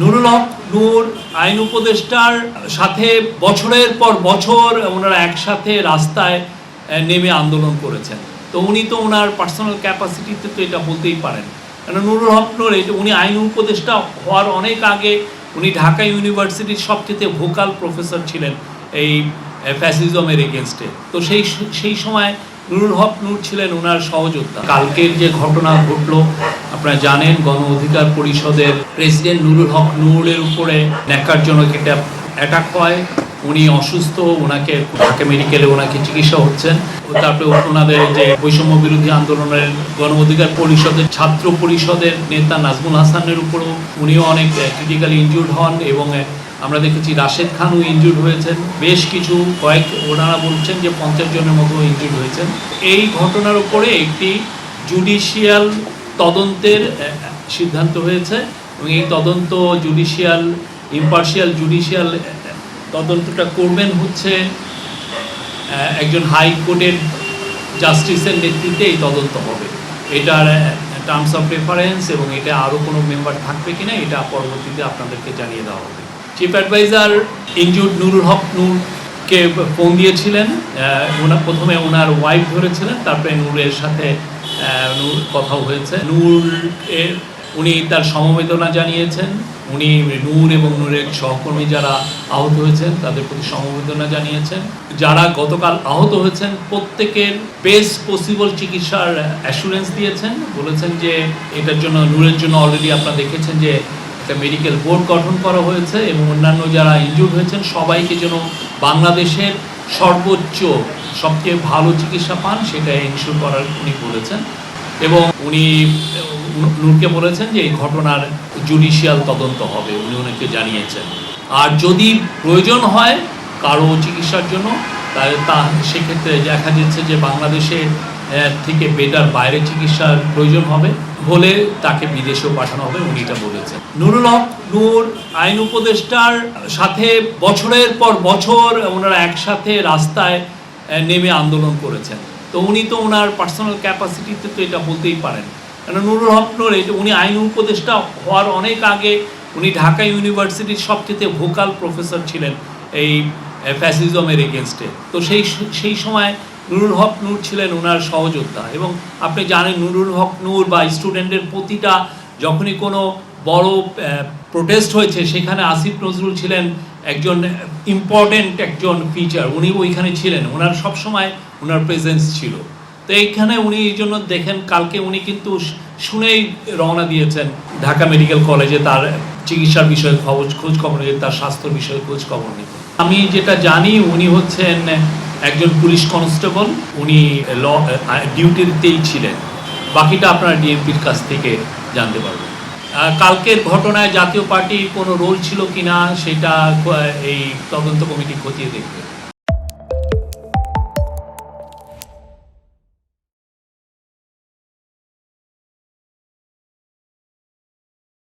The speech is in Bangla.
নুরুল হক নূর, আইন উপদেষ্টার সাথে বছরের পর বছর ওনারা একসাথে রাস্তায় নেমে আন্দোলন করেছেন। তো উনি তো ওনার পার্সোনাল ক্যাপাসিটিতে তো এটা বলতেই পারেন। কারণ নুরুল হক নূর উনি আইন উপদেষ্টা হওয়ার অনেক আগে উনি ঢাকা ইউনিভার্সিটির সবচেয়ে ভোকাল প্রফেসর ছিলেন এই ফ্যাসিজমের এগেনস্টে তো সেই সেই সময় নুরুল হক নূর ছিলেন ওনার সহযোদ্ধা। কালকের যে ঘটনা ঘটলো আপনারা জানেন, গণ অধিকার পরিষদের প্রেসিডেন্ট নুরুল হক নুরুলের উপরে ন্যাকারজনক একটা অ্যাটাক হয়। উনি অসুস্থ, ওনাকে ঢাকা মেডিকেলে ওনাকে চিকিৎসা হচ্ছেন। তারপরে ওনাদের যে বৈষম্য বিরোধী আন্দোলনের গণ অধিকার পরিষদের ছাত্র পরিষদের নেতা নাজমুল হাসানের উপরও উনিও অনেক ক্রিটিক্যালি ইনজুর্ড হন এবং আমরা দেখেছি রাশেদ খানও ইনজুর্ড হয়েছেন। বেশ কিছু, কয়েক ওনারা বলছেন যে পঞ্চাশ জনের মতো ইনজুর্ড হয়েছেন। এই ঘটনার উপরে একটি জুডিশিয়াল তদন্তের সিদ্ধান্ত হয়েছে এবং এই তদন্ত জুডিশিয়াল ইম্পার্শিয়াল জুডিশিয়াল তদন্তটা করবেন হচ্ছে একজন হাইকোর্টের জাস্টিসের নেতৃত্বে এই তদন্ত হবে। এটার টার্মস অফ রেফারেন্স এবং এটা আরও কোনো মেম্বার থাকবে কি না এটা পরবর্তীতে আপনাদেরকে জানিয়ে দেওয়া হবে। Chief adviser injured Nurul Haque নূরকে ফোন দিয়েছিলেন ওনার প্রথমে ওনার ওয়াইফ ধরেছিলেন, তারপরে নূরের সাথে নূর কথাও হয়েছে। নূর এর উনি তার সমবেদনা জানিয়েছেন। উনি নূর এবং নূরের সহকর্মী যারা আহত হয়েছেন, তাদের প্রতি সমবেদনা জানিয়েছেন। যারা গতকাল আহত হয়েছেন, প্রত্যেকের বেস্ট পসিবল চিকিৎসার অ্যাসুরেন্স দিয়েছেন। বলেছেন যে এটার জন্য, নূরের জন্য অলরেডি আপনারা দেখেছেন যে একটা মেডিকেল বোর্ড গঠন করা হয়েছে এবং অন্যান্য যারা ইনজুর্ড হয়েছেন, সবাইকে যেন বাংলাদেশের সর্বোচ্চ সবচেয়ে ভালো চিকিৎসা পান সেটা ইনশিওর করার উনি বলেছেন। এবং উনি, নূরকে বলেছেন যে এই ঘটনার জুডিশিয়াল তদন্ত হবে, উনি ওনাকে জানিয়েছেন। আর যদি প্রয়োজন হয় কারও চিকিৎসার জন্য, তাহলে তা সেক্ষেত্রে দেখা যাচ্ছে যে বাংলাদেশে থেকে বেটার বাইরে চিকিৎসার প্রয়োজন হবে বলে তাকে বিদেশেও পাঠানো হবে, উনি এটা বলেছেন। নুরুল হক নূর আইন উপদেষ্টার সাথে বছরের পর বছর ওনারা একসাথে রাস্তায় নেমে আন্দোলন করেছেন। তো উনি তো ওনার পার্সোনাল ক্যাপাসিটিতে তো এটা বলতেই পারেন। কারণ নুরুল হক নূর উনি আইন উপদেষ্টা হওয়ার অনেক আগে উনি ঢাকা ইউনিভার্সিটির সবচেয়ে ভোকাল প্রফেসর ছিলেন এই ফ্যাসিজমের এগেনস্টে তো সেই সেই সময় নুরুল হক নূর ছিলেন ওনার সহযোদ্ধা এবং আপনি জানেন নুরুল হক নূর বা স্টুডেন্টের প্রতিটা যখনই কোনো বড় প্রোটেস্ট হয়েছে, সেখানে আসিফ নজরুল ছিলেন একজন ইম্পর্টেন্ট একজন ফিচার উনি ওইখানে ছিলেন। ওনার সবসময় ওনার প্রেজেন্স ছিল। তো এইখানে উনি এই জন্য দেখেন কালকে উনি কিন্তু শুনেই রওনা দিয়েছেন ঢাকা মেডিকেল কলেজে তার চিকিৎসার বিষয়ে খবর খোঁজ খবর নিতে, তার স্বাস্থ্য বিষয়ে খোঁজ খবর নিতে। আমি যেটা জানি উনি হচ্ছেন একজন পুলিশ কনস্টেবল, উনি ল ডিউটিতেই ছিলেন। বাকিটা আপনারা ডিএমপির কাছ থেকে জানতে পারবেন। কালকের ঘটনায় জাতীয় পার্টির কোনো রোল ছিল কিনা, সেটা এই তদন্ত কমিটি খতিয়ে দেখবে।